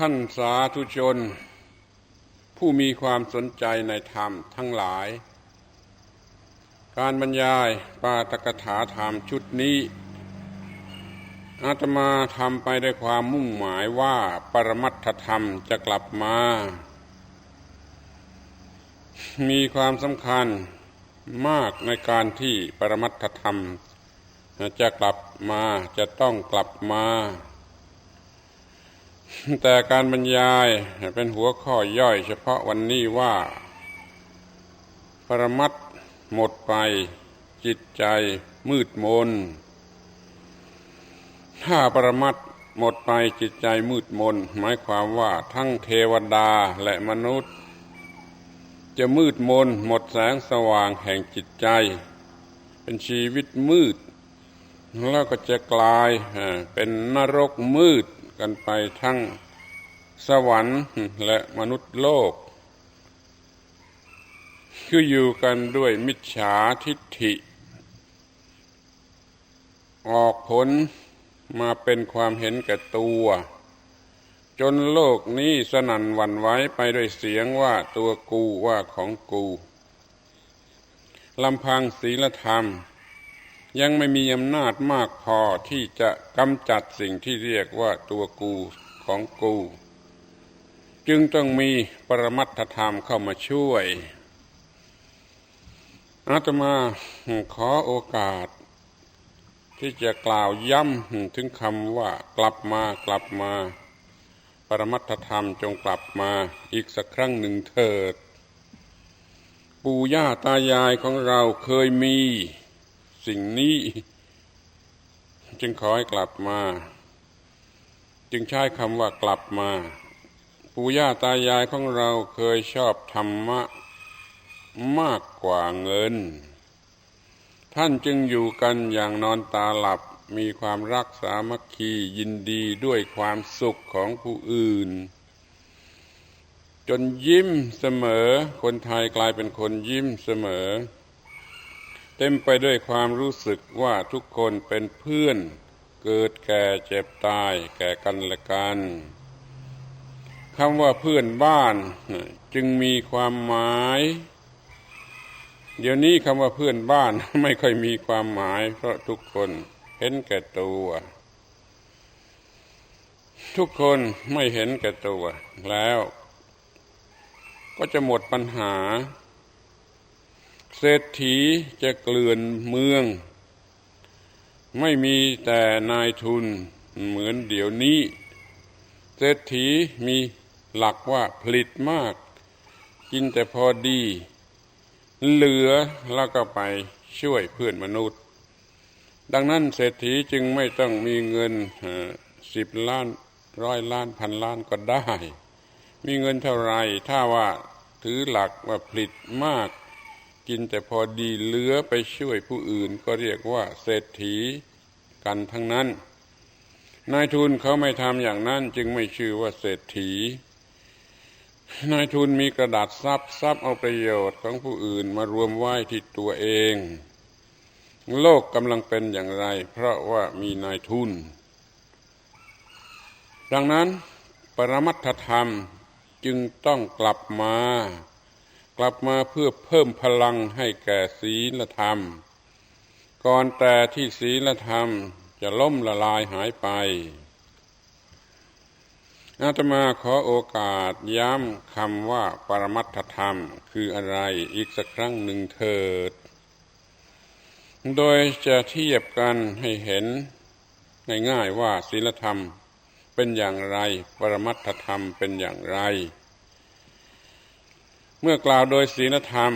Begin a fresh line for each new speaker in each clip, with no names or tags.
ท่านสาธุชน ผู้มีความสนใจในธรรมทั้งหลาย การบรรยายปาตกถาธรรมชุดนี้อาตมาทำไปด้วยความมุ่งหมายว่าปรมัตถธรรมจะกลับมา มีความสำคัญมากในการที่ปรมัตถธรรมจะกลับมาจะต้องกลับมา แต่การบรรยายเป็นหัวข้อย่อยเฉพาะวันนี้ว่า ปรมัตถ์หมดไป จิตใจมืดมน ถ้าปรมัตถ์หมดไปจิตใจมืดมน หมายความว่าทั้งเทวดาและมนุษย์ จะมืดมนหมดแสงสว่างแห่งจิตใจ เป็นชีวิตมืด แล้วก็จะกลายเป็นนรกมืด กันไปทั้งสวรรค์และมนุษย์โลก คืออยู่กันด้วยมิจฉาทิฏฐิ ออกผลมาเป็นความเห็นแก่ตัว จนโลกนี้สนั่นหวั่นไหวไปด้วยเสียงว่าตัวกูว่าของกูลำพังศีลธรรม ยังไม่มีอำนาจมากพอที่จะกำจัดสิ่งที่เรียกว่าตัวกูของกู จึงต้องมีปรมัตถธรรมเข้ามาช่วยอาตมาขอโอกาส ที่จะกล่าวย้ำถึงคำว่ากลับมากลับมา ปรมัตถธรรมจงกลับมาอีกสักครั้งหนึ่งเถิด ปู่ย่าตายายของเราเคยมี สิ่งนี้ จึงขอให้กลับมา จึงใช้คำว่ากลับมา ปู่ย่าตายายของเราเคยชอบธรรมะมากกว่าเงิน ท่านจึงอยู่กันอย่างนอนตาหลับมีความรักสามัคคียินดีด้วยความสุขของผู้อื่น จนยิ้มเสมอ คนไทยกลายเป็นคนยิ้มเสมอ เต็มไปด้วยความรู้สึกว่าทุกคนเป็นเพื่อน เกิดแก่เจ็บตายแก่กันและกันคำว่าเพื่อนบ้านจึงมีความหมาย เดี๋ยวนี้คำว่าเพื่อนบ้านไม่ค่อยมีความหมาย เพราะทุกคนเห็นแก่ตัว ทุกคนไม่เห็นแก่ตัวแล้ว ก็จะหมดปัญหา เศรษฐีจะเกลื่อนเมือง ไม่มีแต่นายทุนเหมือนเดี๋ยวนี้ เศรษฐีมีหลักว่าผลิตมาก กินแต่พอดี เหลือแล้วก็ไปช่วยเพื่อนมนุษย์ ดังนั้นเศรษฐีจึงไม่ต้องมีเงินสิบล้านร้อยล้านพันล้านก็ได้ มีเงินเท่าไรถ้าว่าถือหลักว่าผลิตมาก กินแต่พอดีเหลือไปช่วยผู้อื่น ก็เรียกว่าเศรษฐีกันทั้งนั้น นายทุนเขาไม่ทำอย่างนั้นจึงไม่ชื่อว่าเศรษฐี นายทุนมีกระดาษซับซับเอาประโยชน์ของผู้อื่นมารวมไว้ที่ตัวเอง โลกกำลังเป็นอย่างไร เพราะว่ามีนายทุน ดังนั้น ปรมัตถธรรมจึงต้องกลับมา กลับมาเพื่อเพิ่มพลังให้แก่ศีลธรรม ก่อนแต่ที่ศีลธรรมจะล่มละลายหายไปอาตมาขอโอกาสย้ำคำว่าปรมัตถธรรมคืออะไรอีกสักครั้งหนึ่งเถิด โดยจะเทียบกันให้เห็นง่ายๆว่าศีลธรรมเป็นอย่างไร ปรมัตถธรรมเป็นอย่างไร เมื่อกล่าวโดยศีลธรรม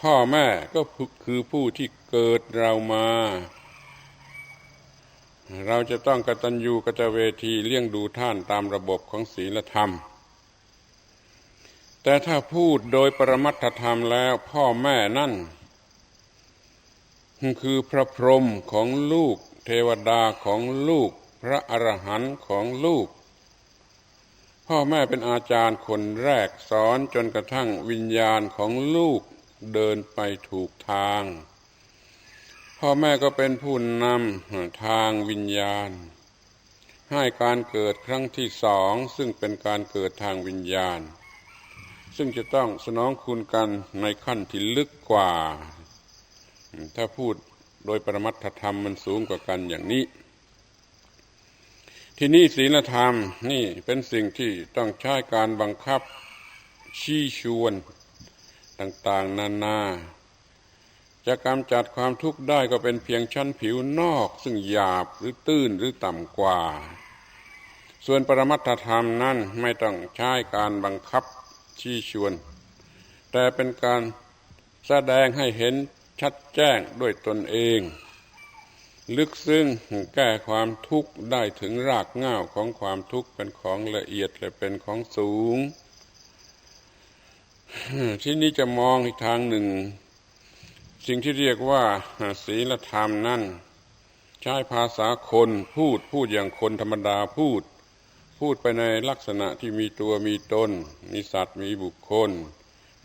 พ่อแม่ก็คือผู้ที่เกิดเรามา เราจะต้องกตัญญูกตเวทีเลี้ยงดูท่านตามระบบของศีลธรรม แต่ถ้าพูดโดยปรมัตถธรรมแล้วพ่อแม่นั่น คือพระพรหมของลูก เทวดาของลูก พระอรหันต์ของลูก พ่อแม่เป็นอาจารย์คนแรกสอนจนกระทั่งวิญญาณของลูกเดินไปถูกทาง พ่อแม่ก็เป็นผู้นำทางวิญญาณ ให้การเกิดครั้งที่สองซึ่งเป็นการเกิดทางวิญญาณ ซึ่งจะต้องสนองคุณกันในขั้นที่ลึกกว่า ถ้าพูดโดยปรมัตถธรรมมันสูงกว่ากันอย่างนี้ ที่นี่ศีลธรรมนี่เป็นสิ่งที่ต้องใช้การบังคับชี้ชวนต่างๆ นานา จะกำจัดความทุกข์ได้ก็เป็นเพียงชั้นผิวนอก ซึ่งหยาบหรือตื้นหรือต่ำกว่า ส่วนปรมัตถธรรมนั้นไม่ต้องใช้การบังคับชี้ชวน แต่เป็นการแสดงให้เห็นชัดแจ้งด้วยตนเอง ลึกซึ้งแก้ความทุกข์ได้ถึงรากง่าวของความทุกข์เป็นของละเอียดและเป็นของสูง ที่นี้จะมองอีกทางหนึ่ง สิ่งที่เรียกว่าศีลธรรมนั่น ใช้ภาษาคนพูดพูดอย่างคนธรรมดาพูด พูดไปในลักษณะที่มีตัวมีตน มีสัตว์มีบุคคล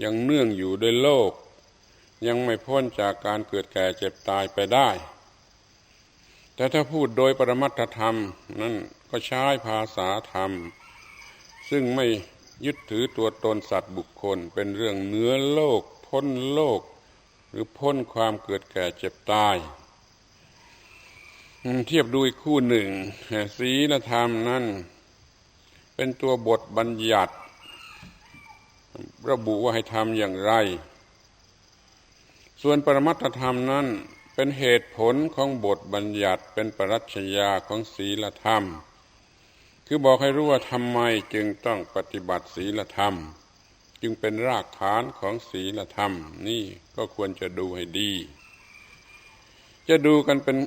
ยังเนื่องอยู่ด้วยโลก ยังไม่พ้นจากการเกิดแก่เจ็บตายไปได้ แต่ถ้าพูดโดยปรมัตธรรมนั่นก็ใช้ภาษาธรรม ซึ่งไม่ยึดถือตัวตนสัตว์บุคคล เป็นเรื่องเนื้อโลก พ้นโลก หรือพ้นความเกิดแก่เจ็บตาย เทียบดูอีกคู่หนึ่งศีลธรรมนั่นเป็นตัวบทบัญญัติ ระบุว่าให้ทำอย่างไร ส่วนปรมัตธรรมนั้น เป็นเหตุผลของบทบัญญัติเป็นปรัชญาของศีลธรรม คือบอกให้รู้ว่าทำไมจึงต้องปฏิบัติศีลธรรม จึงเป็นรากฐานของศีลธรรม นี่ก็ควรจะดูให้ดี จะดูกันเป็น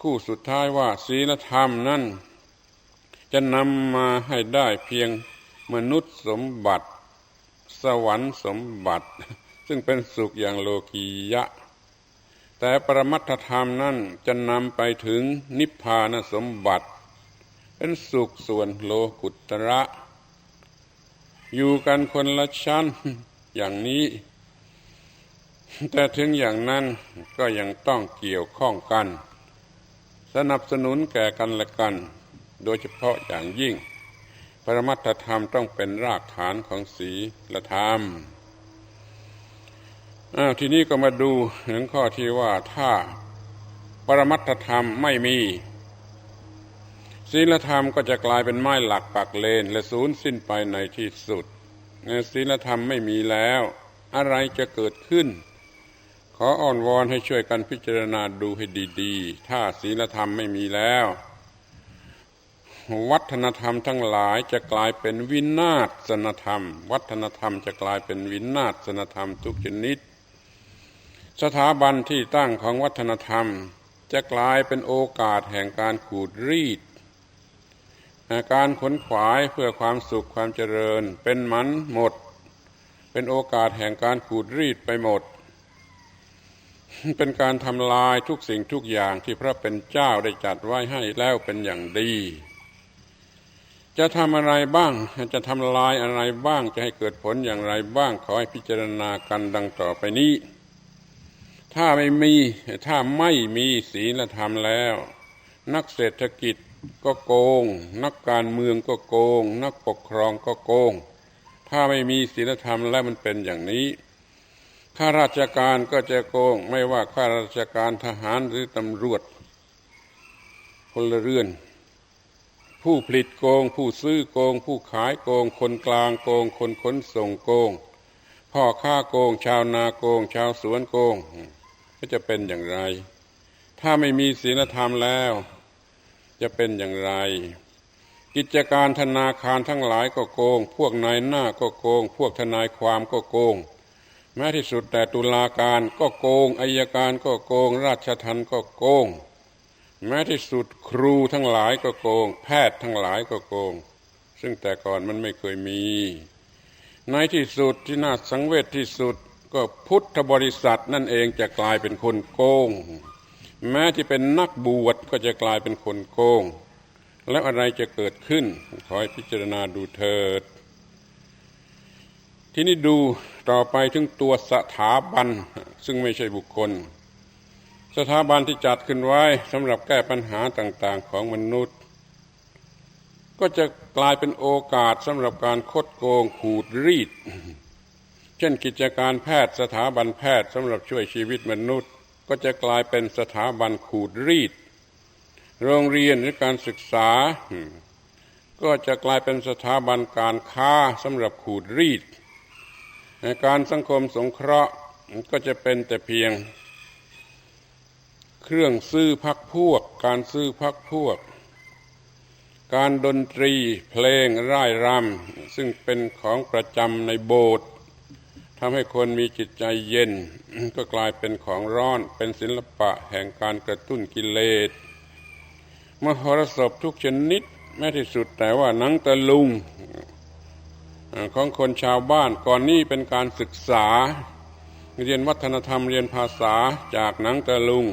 คู่สุดท้ายว่าศีลธรรมนั้นจะนำมาให้ได้เพียงมนุษย์สมบัติ สวรรค์สมบัติ ซึ่งเป็นสุขอย่างโลกียะ แต่ปรมัตถธรรมนั่นจะนำไปถึงนิพพานสมบัติ เป็นสุขส่วนโลกุตระ อยู่กันคนละชั้นอย่างนี้ แต่ถึงอย่างนั้นก็ยังต้องเกี่ยวข้องกัน สนับสนุนแก่กันและกัน โดยเฉพาะอย่างยิ่ง ปรมัตถธรรมต้องเป็นรากฐานของศีลธรรม ทีนี้ก็มาดูถึงข้อที่ว่าถ้าปรมัตถธรรมไม่มีศีลธรรมก็จะกลายเป็นไม้หลักปักเลน และสูญสิ้นไปในที่สุดศีลธรรมไม่มีแล้ว อะไรจะเกิดขึ้น ขออ่อนวอนให้ช่วยกันพิจารณาดูให้ดีๆ ถ้าศีลธรรมไม่มีแล้ว วัฒนธรรมทั้งหลายจะกลายเป็นวินาศนธรรม วัฒนธรรมจะกลายเป็นวินาศนธรรมทุกชนิด สถาบันที่ตั้งของวัฒนธรรม จะกลายเป็นโอกาสแห่งการขูดรีด การขนขวายเพื่อความสุขความเจริญ เป็นมันหมด เป็นโอกาสแห่งการขูดรีดไปหมด เป็นการทำลายทุกสิ่งทุกอย่างที่พระเป็นเจ้าได้จัดไว้ให้แล้วเป็นอย่างดี จะทำอะไรบ้าง จะทำลายอะไรบ้าง จะให้เกิดผลอย่างไรบ้าง ขอให้พิจารณากันดังต่อไปนี้ ถ้าไม่มีถ้าไม่มีศีลธรรมแล้ว นักเศรษฐกิจก็โกง นักการเมืองก็โกง นักปกครองก็โกง ถ้าไม่มีศีลธรรมแล้วมันเป็นอย่างนี้ข้าราชการก็จะโกง ไม่ว่าข้าราชการทหารหรือตำรวจพลเรือน ผู้ผลิตโกง ผู้ซื้อโกง ผู้ขายโกง คนกลางโกง คนขนส่งโกง พ่อค้าโกง ชาวนาโกง ชาวสวนโกง จะเป็นอย่างไร ถ้าไม่มีศีลธรรมแล้ว จะเป็นอย่างไร กิจการธนาคารทั้งหลายก็โกง พวกนายหน้าก็โกง พวกทนายความก็โกง แม้ที่สุดแต่ตุลาการก็โกงอายการก็โกง ราชทัณฑ์ก็โกง แม้ที่สุดครูทั้งหลายก็โกง แพทย์ทั้งหลายก็โกง ซึ่งแต่ก่อนมันไม่เคยมีในที่สุดที่น่าสังเวชที่สุด ก็พุทธบริษัทนั่นเองจะกลายเป็นคนโกง แม้ที่เป็นนักบวชก็จะกลายเป็นคนโกง แล้วอะไรจะเกิดขึ้น ขอให้พิจารณาดูเถิด ที่นี้ดูต่อไปถึงตัวสถาบัน ซึ่งไม่ใช่บุคคล สถาบันที่จัดขึ้นไว้สำหรับแก้ปัญหาต่างๆของมนุษย์ ก็จะกลายเป็นโอกาสสำหรับการคดโกงขูดรีด เช่นกิจการแพทย์สถาบันแพทย์สำหรับช่วยชีวิตมนุษย์ ก็จะกลายเป็นสถาบันขูดรีด โรงเรียนหรือการศึกษา ก็จะกลายเป็นสถาบันการค้าสำหรับขูดรีด การสังคมสงเคราะห์ก็จะเป็นแต่เพียง เครื่องซื้อพักพวก การซื้อพักพวก การดนตรีเพลงร่ายรำซึ่งเป็นของประจำในโบสถ์ ทำให้คนมีจิตใจเย็น ก็กลายเป็นของร้อนเป็นศิลปะแห่งการกระตุ้นกิเลสมหรสพทุกชนิดแม้ที่สุดแต่ว่านังตะลุงของคนชาวบ้านก่อนนี้เป็นการศึกษา เรียนวัฒนธรรมเรียนภาษาจากหนังตะลุง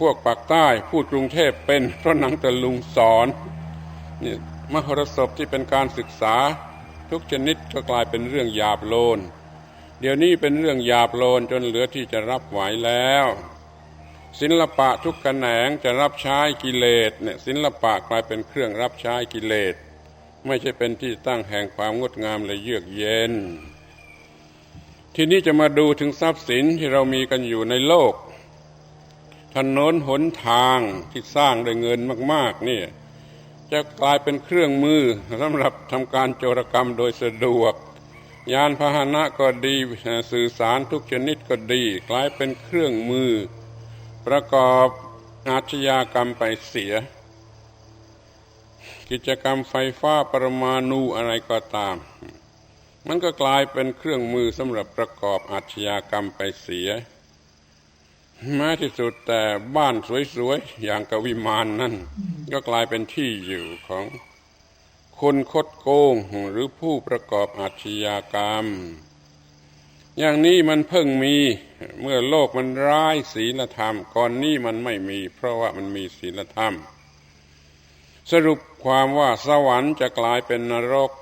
พวกปากใต้พูดกรุงเทพเป็นเพราะหนังตะลุงสอนนี่มหรสพที่เป็นการศึกษา ทุกชนิดก็กลายเป็นเรื่องหยาบโลน เดี๋ยวนี้เป็นเรื่องหยาบโลนจนเหลือที่จะรับไหวแล้ว ศิลปะทุกแขนงจะรับใช้กิเลสเนี่ยศิลปะกลายเป็นเครื่องรับใช้กิเลส ไม่ใช่เป็นที่ตั้งแห่งความงดงามและเยือกเย็น ทีนี้จะมาดูถึงทรัพย์สินที่เรามีกันอยู่ในโลกถนนหนทางที่สร้างด้วยเงินมาก ๆ นี่จะกลายเป็นเครื่องมือสำหรับทำการโจรกรรมโดยสะดวก ยานพาหนะก็ดีสื่อสารทุกชนิดก็ดี กลายเป็นเครื่องมือ ประกอบอาชญากรรมไปเสีย กิจกรรมไฟฟ้าปรมาณูอะไรก็ตาม มันก็กลายเป็นเครื่องมือสำหรับประกอบอาชญากรรมไปเสียแม้ที่สุดแต่บ้านสวยๆอย่างกวิมานนั่น ก็กลายเป็นที่อยู่ของ คนคดโกงหรือผู้ประกอบอาชญากรรม อย่างนี้มันเพิ่งมีเมื่อโลกมันร้ายศีลธรรม ก่อนนี้มันไม่มี เพราะว่ามันมีศีลธรรม สรุปความว่าสวรรค์จะกลายเป็นนรก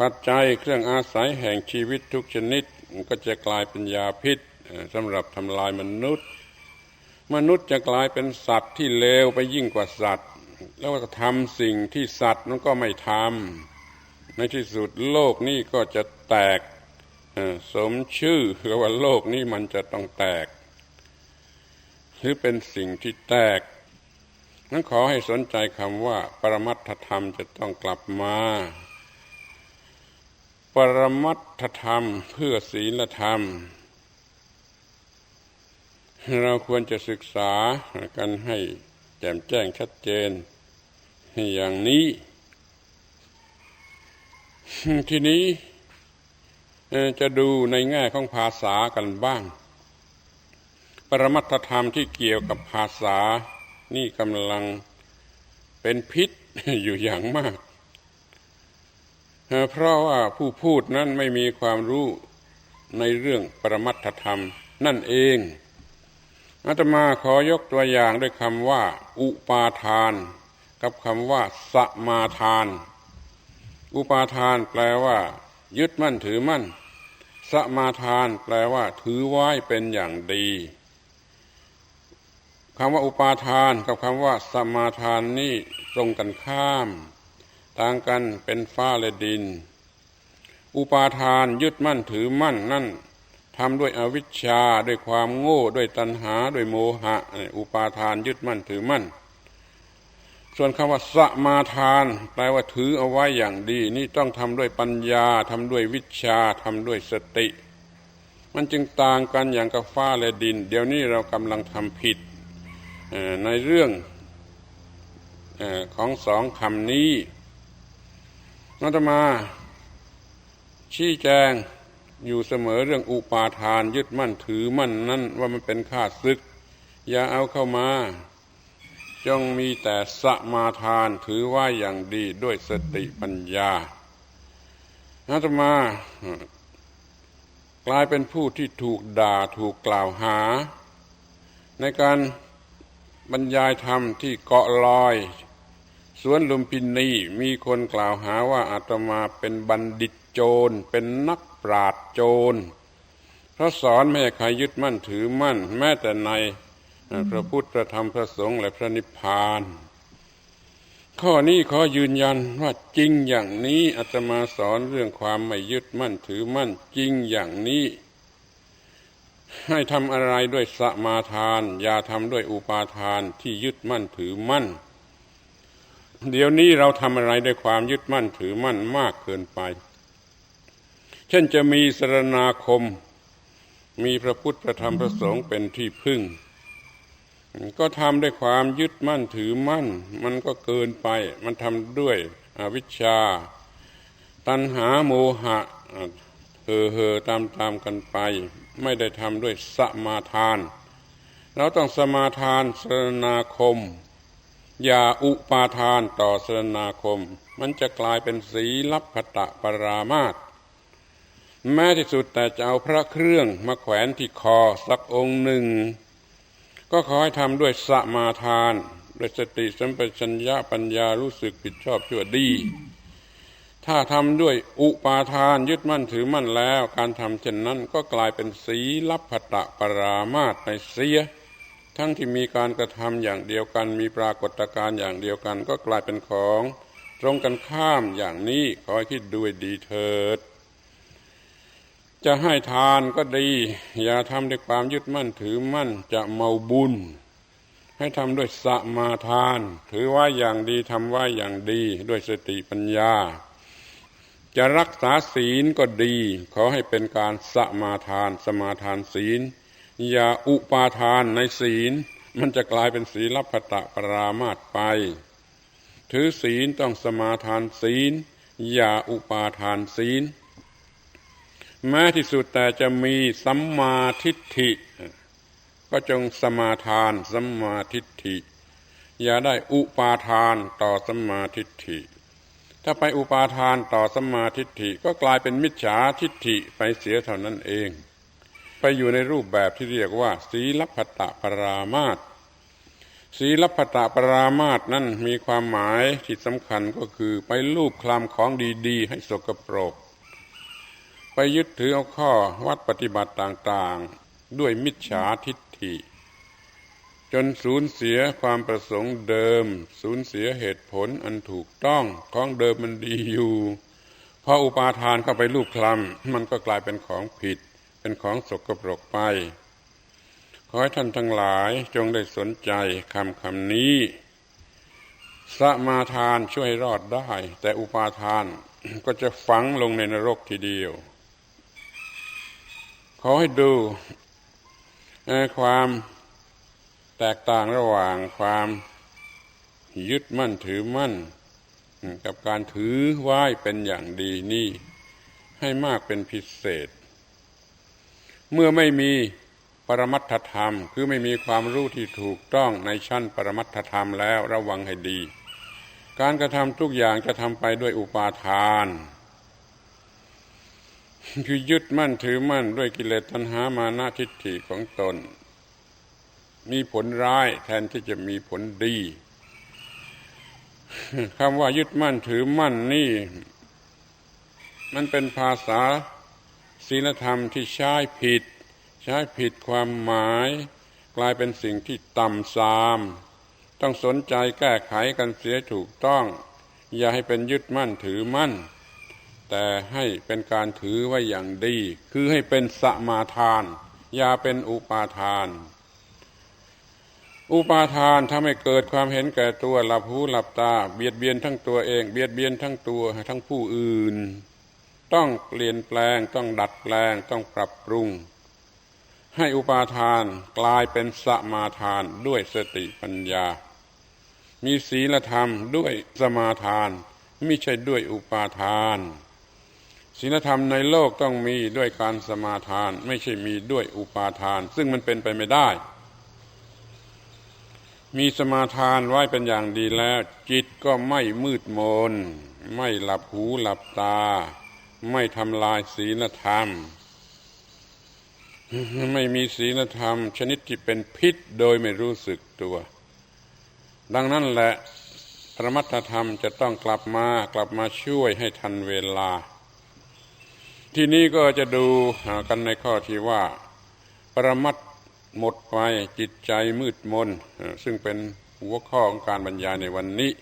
ปัจจัยเครื่องอาศัยแห่งชีวิตทุกชนิดก็จะกลายเป็นยาพิษสำหรับทำลายมนุษย์ มนุษย์จะกลายเป็นสัตว์ที่เลวไปยิ่งกว่าสัตว์ แล้วก็ทำสิ่งที่สัตว์นั้นก็ไม่ทำในที่สุดโลกนี้ก็จะแตกสมชื่อคือว่าโลกนี้มันจะต้องแตก หรือเป็นสิ่งที่แตกนั้นขอให้สนใจคำว่า ปรมัตถธรรมจะต้องกลับมา ปรมัตถธรรมเพื่อศีลธรรม เราควรจะศึกษากันให้แจ่มแจ้งชัดเจน อย่างนี้ ทีนี้จะดูในแง่ของภาษากันบ้าง ปรมัตธรรมที่เกี่ยวกับภาษา นี่กำลังเป็นพิษอยู่อย่างมาก เพราะว่าผู้พูดนั้นไม่มีความรู้ในเรื่องปรมัตธรรมนั่นเองอาตมาขอยกตัวอย่างด้วยคำว่า อุปาทาน กับคำว่าสมาทาน อุปาทานแปลว่า ยึดมั่นถือมั่น สมาทานแปลว่า ถือไว้เป็นอย่างดีคำว่าอุปาทานกับคำว่า สมาทานนี่ตรงกันข้าม ต่างกันเป็นฟ้าและดิน อุปาทานยึดมั่นถือมั่นนั่นทำด้วยอวิชชาด้วยความโง่ด้วยตัณหาด้วยโมหะอุปาทานยึดมั่นถือมั่น ส่วนคำว่าสมาทาน แปลว่าถือเอาไว้อย่างดี นี่ต้องทำด้วยปัญญาทำด้วยวิชาทำด้วยสติ มันจึงต่างกันอย่างกับฟ้าและดิน เดี๋ยวนี้เรากำลังทำผิดในเรื่องของสองคำนี้นัตมาชี้แจงอยู่เสมอเรื่องอุปาทานยึดมั่นถือมั่นนั้นว่ามันเป็นข้าศึก อย่าเอาเข้ามา จงมีแต่สมาทานถือว่าอย่างดีด้วยสติปัญญาอาตมากลายเป็นผู้ที่ถูกด่าถูกกล่าวหา ในการบรรยายธรรมที่เกาะลอย สวนลุมพินีมีคนกล่าวหาว่าอาตมาเป็นบัณฑิตโจร เป็นนักปราดโจรเพราะสอนไม่ให้ใครยึดมั่นถือมั่น แม้แต่ใน พระพุทธพระธรรมพระสงฆ์และพระนิพพาน ข้อนี้ขอยืนยันว่าจริงอย่างนี้อาตมาสอนเรื่องความไม่ยึดมั่นถือมั่นจริงอย่างนี้ ให้ทำอะไรด้วยสมาทาน อย่าทำด้วยอุปาทานที่ยึดมั่นถือมั่น เดี๋ยวนี้เราทำอะไรด้วยความยึดมั่นถือมั่นมากเกินไป เช่นจะมีสรณาคม มีพระพุทธพระธรรมพระสงฆ์เป็นที่พึ่ง ก็ทำด้วยความยึดมั่นถือมั่น มันก็เกินไป มันทำด้วยอวิชชา ตัณหาโมหะเห่อเห่อตามตามกันไป ไม่ได้ทำด้วยสมาทาน เราต้องสมาทานสรนาคม อย่าอุปาทานต่อสรนาคม มันจะกลายเป็นสีลับพตะปรามาตแม้ที่สุดแต่จะเอาพระเครื่องมาแขวนที่คอสักองค์หนึ่ง ก็ขอให้ทำด้วยสมาทานด้วยสติสัมปชัญญะปัญญารู้สึกผิดชอบชั่วดี ถ้าทำด้วยอุปาทานยึดมั่นถือมั่นแล้ว การทำเช่นนั้นก็กลายเป็นสีลับพตะปรามาตไปเสีย ทั้งที่มีการกระทำอย่างเดียวกัน มีปรากฏการณ์อย่างเดียวกัน ก็กลายเป็นของ ตรงกันข้ามอย่างนี้ขอให้คิดด้วยดีเถิด จะให้ทานก็ดี อย่าทำด้วยความยึดมั่นถือมั่นจะเมาบุญ ให้ทำด้วยสมาทาน ถือว่าอย่างดีทำว่าอย่างดีด้วยสติปัญญา จะรักษาศีลก็ดี ขอให้เป็นการสมาทาน สมาทานศีล อย่าอุปาทานในศีล มันจะกลายเป็นศีลพัตะปรามาตไป ถือศีลต้องสมาทานศีล อย่าอุปาทานศีล แม้ที่สุดแต่จะมีสัมมาทิฏฐิ ก็จงสมาทานสัมมาทิฏฐิ อย่าได้อุปาทานต่อสัมมาทิฏฐิ ถ้าไปอุปาทานต่อสัมมาทิฏฐิก็กลายเป็นมิจฉาทิฏฐิไปเสียเท่านั้นเอง ไปอยู่ในรูปแบบที่เรียกว่าศีลพัตตปรามาตศีลพัตตปรามาตนั้นมีความหมายที่สำคัญก็คือไปลูบคลำของดี ๆ ให้สกปรก ไปยึดถือเอาข้อวัดปฏิบัติต่างๆ ด้วยมิจฉาทิฏฐิ จนสูญเสียความประสงค์เดิม สูญเสียเหตุผลอันถูกต้องของเดิมมันดีอยู่พออุปาทานเข้าไปลูกคลำมันก็กลายเป็นของผิด เป็นของสกปรกไป ขอให้ท่านทั้งหลายจงได้สนใจคำคำนี้สมาทานช่วยรอดได้ แต่อุปาทานก็จะฝังลงในนรกทีเดียว ขอให้ดูความแตกต่างระหว่างความยึดมั่นถือมั่น กับการถือไหว้เป็นอย่างดีนี่ ให้มากเป็นพิเศษ เมื่อไม่มีปรมัตถธรรม คือไม่มีความรู้ที่ถูกต้องในชั้นปรมัตถธรรมแล้วระวังให้ดี การกระทำทุกอย่างจะทำไปด้วยอุปาทาน คือยึดมั่นถือมั่นด้วยกิเลสตัณหามานาทิฏฐิของตน มีผลร้ายแทนที่จะมีผลดีคำว่ายึดมั่นถือมั่นนี่ มันเป็นภาษาศีลธรรมที่ใช้ผิด ใช้ผิดความหมาย กลายเป็นสิ่งที่ต่ำซาม ต้องสนใจแก้ไขกันเสียถูกต้อง อย่าให้เป็นยึดมั่นถือมั่น แต่ให้เป็นการถือไว้อย่างดี คือให้เป็นสมาทาน อย่าเป็นอุปาทาน อุปาทานทำให้เกิดความเห็นแก่ตัวหลับหูหลับตา เบียดเบียนทั้งตัวเอง เบียดเบียนทั้งตัวทั้งผู้อื่น ต้องเปลี่ยนแปลงต้องดัดแปลงต้องปรับปรุง ให้อุปาทานกลายเป็นสมาทานด้วยสติปัญญา มีศีลธรรมด้วยสมาทานไม่ใช่ด้วยอุปาทาน ศีลธรรมในโลกต้องมีด้วยการสมาทาน ไม่ใช่มีด้วยอุปาทาน ซึ่งมันเป็นไปไม่ได้ มีสมาทานไว้เป็นอย่างดีแล้ว จิตก็ไม่มืดมน ไม่หลับหูหลับตา ไม่ทำลายศีลธรรม ไม่มีศีลธรรม ชนิดที่เป็นพิษโดยไม่รู้สึกตัว ดังนั้นแหละพระมัตธรรมจะต้องกลับมากลับมาช่วยให้ทันเวลา ที่นี้ก็จะดูกันในข้อที่ว่า ปรมัตหมดไปจิตใจมืดมน ซึ่งเป็นหัวข้อของการบรรยายในวันนี้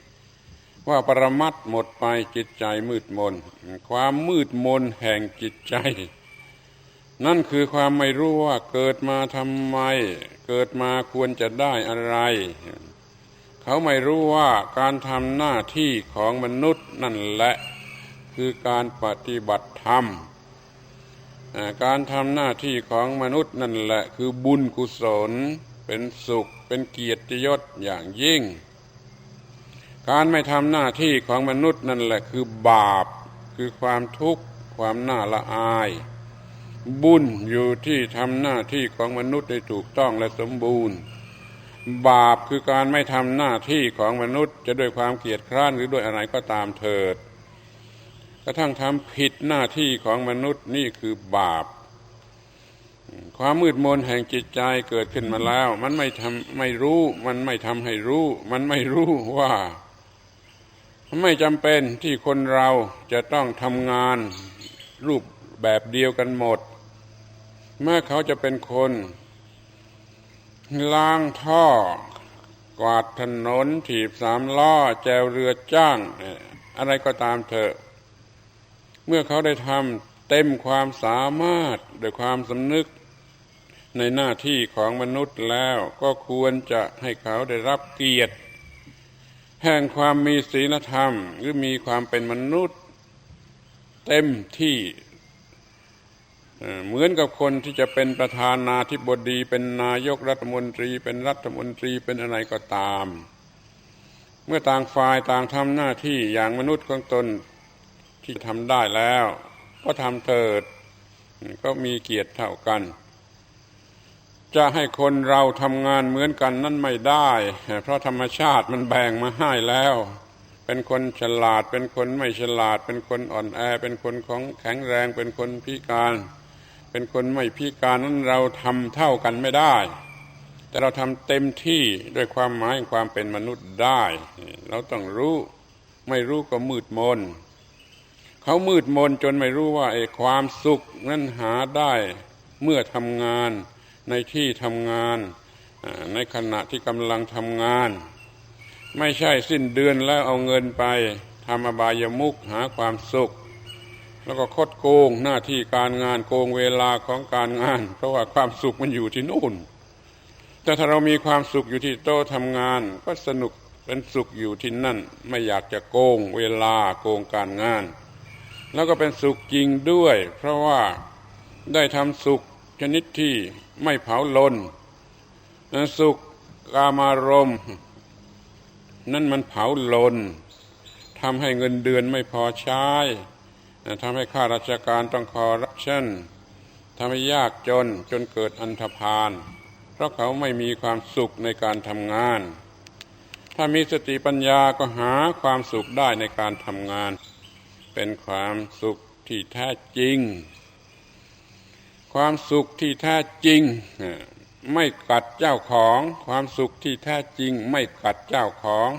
ว่าปรมัตถ์หมดไปจิตใจมืดมน ความมืดมนแห่งจิตใจ นั่นคือความไม่รู้ว่าเกิดมาทำไม เกิดมาควรจะได้อะไร เขาไม่รู้ว่าการทำหน้าที่ของมนุษย์นั่นแหละ คือการปฏิบัติธรรม การทำหน้าที่ของมนุษย์นั่นแหละคือบุญกุศล เป็นสุข เป็นเกียรติยศอย่างยิ่ง การไม่ทำหน้าที่ของมนุษย์นั่นแหละคือบาป คือความทุกข์ความน่าละอาย บุญอยู่ที่ทำหน้าที่ของมนุษย์ให้ถูกต้องและสมบูรณ์ บาปคือการไม่ทำหน้าที่ของมนุษย์ จะด้วยความเกียดคร้านหรือด้วยอะไรก็ตามเถิด ระทั่งทำผิดหน้าที่ของมนุษย์นี่คือบาป ความมืดมนแห่งจิตใจเกิดขึ้นมาแล้ว มันไม่ทำไม่รู้ มันไม่ทำให้รู้ มันไม่รู้ว่าไม่จำเป็นที่คนเราจะต้องทำงานรูปแบบเดียวกันหมด เมื่อเขาจะเป็นคน ล้างท่อ กวาดถนนถีบสามล้อ แจวเรือจ้าง อะไรก็ตามเถอะ เมื่อเขาได้ทำเต็มความสามารถด้วยความสำนึกในหน้าที่ของมนุษย์แล้วก็ควรจะให้เขาได้รับเกียรติ แห่งความมีศีลธรรม หรือมีความเป็นมนุษย์ เต็มที่เหมือนกับคนที่จะเป็นประธานาธิบดี เป็นนายกรัฐมนตรี เป็นรัฐมนตรีเป็นอะไรก็ตาม เมื่อต่างฝ่ายต่างทำหน้าที่อย่างมนุษย์ของตน ที่ทำได้แล้ว ก็ทำเถิด ก็มีเกียรติเท่ากัน จะให้คนเราทำงานเหมือนกันนั่นไม่ได้ เพราะธรรมชาติมันแบ่งมาให้แล้ว เป็นคนฉลาด เป็นคนไม่ฉลาด เป็นคนอ่อนแอ เป็นคนของแข็งแรง เป็นคนพิการ เป็นคนไม่พิการนั้นเราทำเท่ากันไม่ได้แต่เราทำเต็มที่ด้วยความหมายความเป็นมนุษย์ได้ เราต้องรู้ ไม่รู้ก็มืดมน เขามืดมนจนไม่รู้ว่าไอ้ความสุขนั้นหาได้เมื่อทำงานในที่ทำงาน ในขณะที่กำลังทำงาน ไม่ใช่สิ้นเดือนแล้วเอาเงินไปทำอบายมุกหาความสุข แล้วก็คดโกงหน้าที่การงานโกงเวลาของการงาน เพราะว่าความสุขมันอยู่ที่นู่น แต่ถ้าเรามีความสุขอยู่ที่โต๊ะทำงาน ก็สนุกเป็นสุขอยู่ที่นั่น ไม่อยากจะโกงเวลาโกงการงาน แล้วก็เป็นสุขจริงด้วย เพราะว่าได้ทำสุขชนิดที่ไม่เผาลนสุขกามารมนั่นมันเผาลนทำให้เงินเดือนไม่พอใช้ทำให้ข้าราชการต้องคอรัปชันทำให้ยากจนจนเกิดอันธพาลเพราะเขาไม่มีความสุขในการทำงาน ถ้ามีสติปัญญาก็หาความสุขได้ในการทำงาน เป็นความสุขที่แท้จริง ความสุขที่แท้จริง ไม่กัดเจ้าของ ความสุขที่แท้จริง ไม่กัดเจ้าของ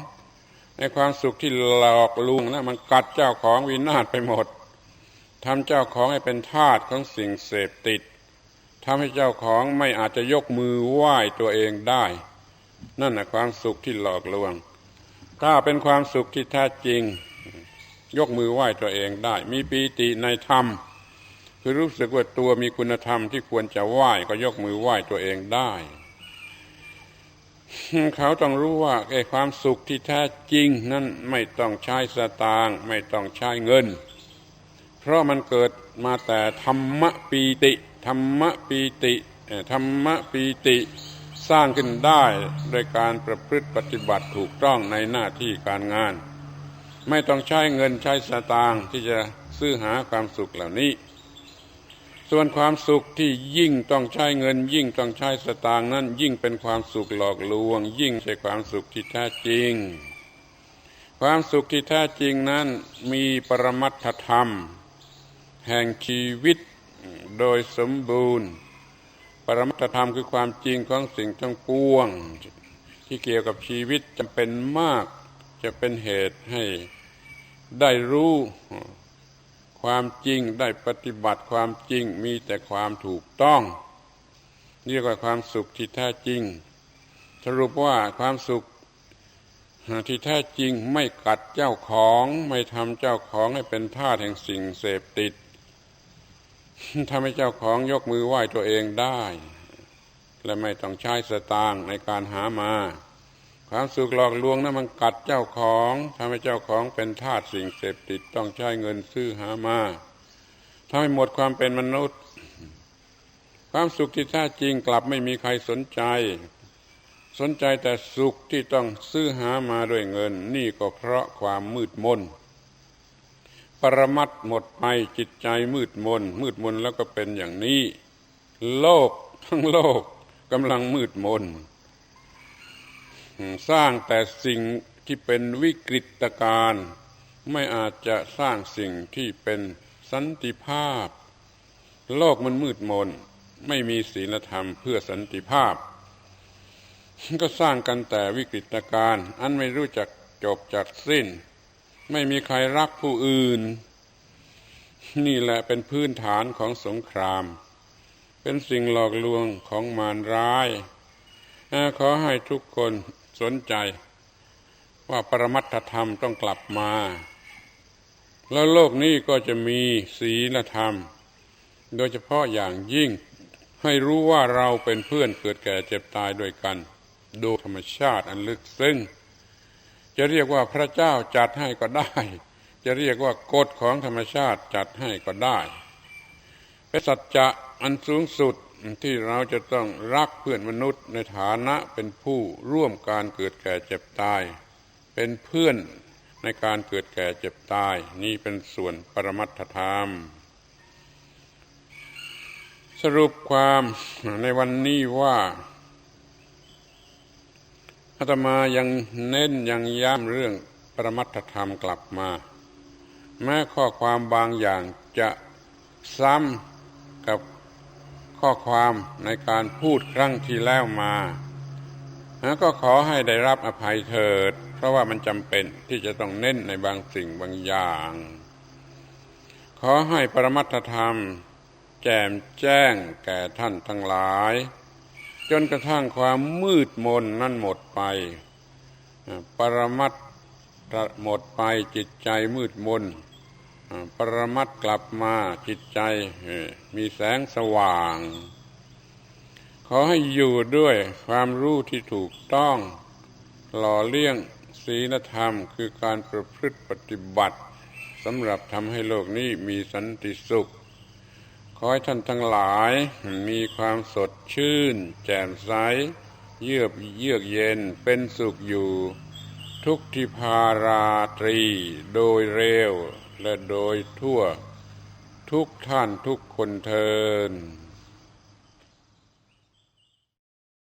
ในความสุขที่หลอกลวงนะมันกัดเจ้าของวินาศไปหมดทำเจ้าของให้เป็นทาสของสิ่งเสพติดทำให้เจ้าของไม่อาจจะยกมือไหว้ตัวเองได้ นั่นแหะความสุขที่หลอกลวง ถ้าเป็นความสุขที่แท้จริง ยกมือไหว้ตัวเองได้ มีปีติในธรรม คือรู้สึกว่าตัวมีคุณธรรมที่ควรจะไหว้ก็ยกมือไหว้ตัวเองได้เขาต้องรู้ว่าไอ้ความสุขที่แท้จริงนั้นไม่ต้องใช้สตางค์ไม่ต้องใช้เงิน เพราะมันเกิดมาแต่ธรรมปีติธรรมปีติธรรมปีติสร้างขึ้นได้โดยการประพฤติปฏิบัติถูกต้องในหน้าที่การงาน ไม่ต้องใช้เงินใช้สตางค์ที่จะซื้อหาความสุขเหล่านี้ ส่วนความสุขที่ยิ่งต้องใช้เงิน ยิ่งต้องใช้สตางค์นั้น ยิ่งเป็นความสุขหลอกลวง ยิ่งใช่ความสุขที่แท้จริง ความสุขที่แท้จริงนั้นมีปรมัตถธรรม แห่งชีวิตโดยสมบูรณ์ ปรมัตธรรมคือความจริงของสิ่งทั้งปวง ที่เกี่ยวกับชีวิตจำเป็นมาก จะเป็นเหตุให้ได้รู้ความจริงได้ปฏิบัติความจริงมีแต่ความถูกต้องเรียกว่าความสุขที่แท้จริง สรุปว่าความสุขที่แท้จริงไม่กัดเจ้าของไม่ทำเจ้าของให้เป็นทาสแห่งสิ่งเสพติดทำให้เจ้าของยกมือไหว้ตัวเองได้ และไม่ต้องใช้สตางค์ในการหามา ความสุขหลอกลวงนะั้นมันกัดเจ้าของทำให้เจ้าของเป็นทาสสิ่งเสพติดต้องใช้เงินซื้อหามาทำให้หมดความเป็นมนุษย์ ความสุขที่แท้จริงกลับไม่มีใครสนใจ สนใจแต่สุขที่ต้องซื้อหามาด้วยเงิน นี่ก็เพราะความมืดมนปรมัดหมดไปจิตใจมืดมน มืดมนแล้วก็เป็นอย่างนี้ โลกทั้งโลกกำลังมืดมน สร้างแต่สิ่งที่เป็นวิกฤตการไม่อาจจะสร้างสิ่งที่เป็นสันติภาพ โลกมันมืดมน ไม่มีศีลธรรมเพื่อสันติภาพ ก็สร้างกันแต่วิกฤตการอันไม่รู้จักจบจัดสิ้น ไม่มีใครรักผู้อื่น นี่แหละเป็นพื้นฐานของสงคราม เป็นสิ่งหลอกลวงของมารร้าย ขอให้ทุกคน สนใจ ว่าปรมัตถธรรมต้องกลับมา แล้วโลกนี้ก็จะมีศีลธรรม โดยเฉพาะอย่างยิ่งให้รู้ว่าเราเป็นเพื่อนเกิดแก่เจ็บตายด้วยกัน โดยธรรมชาติอันลึกซึ้งจะเรียกว่าพระเจ้าจัดให้ก็ได้ จะเรียกว่ากฎของธรรมชาติจัดให้ก็ได้เป็นสัจจะอันสูงสุด ที่เราจะต้องรักเพื่อนมนุษย์ในฐานะเป็นผู้ร่วมการเกิดแก่เจ็บตาย เป็นเพื่อนในการเกิดแก่เจ็บตาย นี่เป็นส่วนปรมัตถธรรม สรุปความในวันนี้ว่าอาตมายังเน้นยังย้ำเรื่องปรมัตถธรรมกลับมา แม้ข้อความบางอย่างจะซ้ำกับ ข้อความในการพูดครั้งที่แล้วมาก็ขอให้ได้รับอภัยเถิด เพราะว่ามันจำเป็นที่จะต้องเน้นในบางสิ่งบางอย่าง ขอให้ปรมัตถธรรม แจมแจ้งแก่ท่านทั้งหลาย จนกระทั่งความมืดมนนั่นหมดไป ปรมัตหมดไปจิตใจมืดมน ปรมัตกลับมาจิตใจมีแสงสว่าง ขอให้อยู่ด้วยความรู้ที่ถูกต้อง หล่อเลี้ยงศีลธรรมคือการประพฤติปฏิบัติสำหรับทำให้โลกนี้มีสันติสุข ขอให้ท่านทั้งหลายมีความสดชื่น แจ่มใส เยือกเยือกเย็นเป็นสุขอยู่ ทุกทิพาราตรีโดยเร็ว และโดยทั่วทุกท่านทุกคนเทิน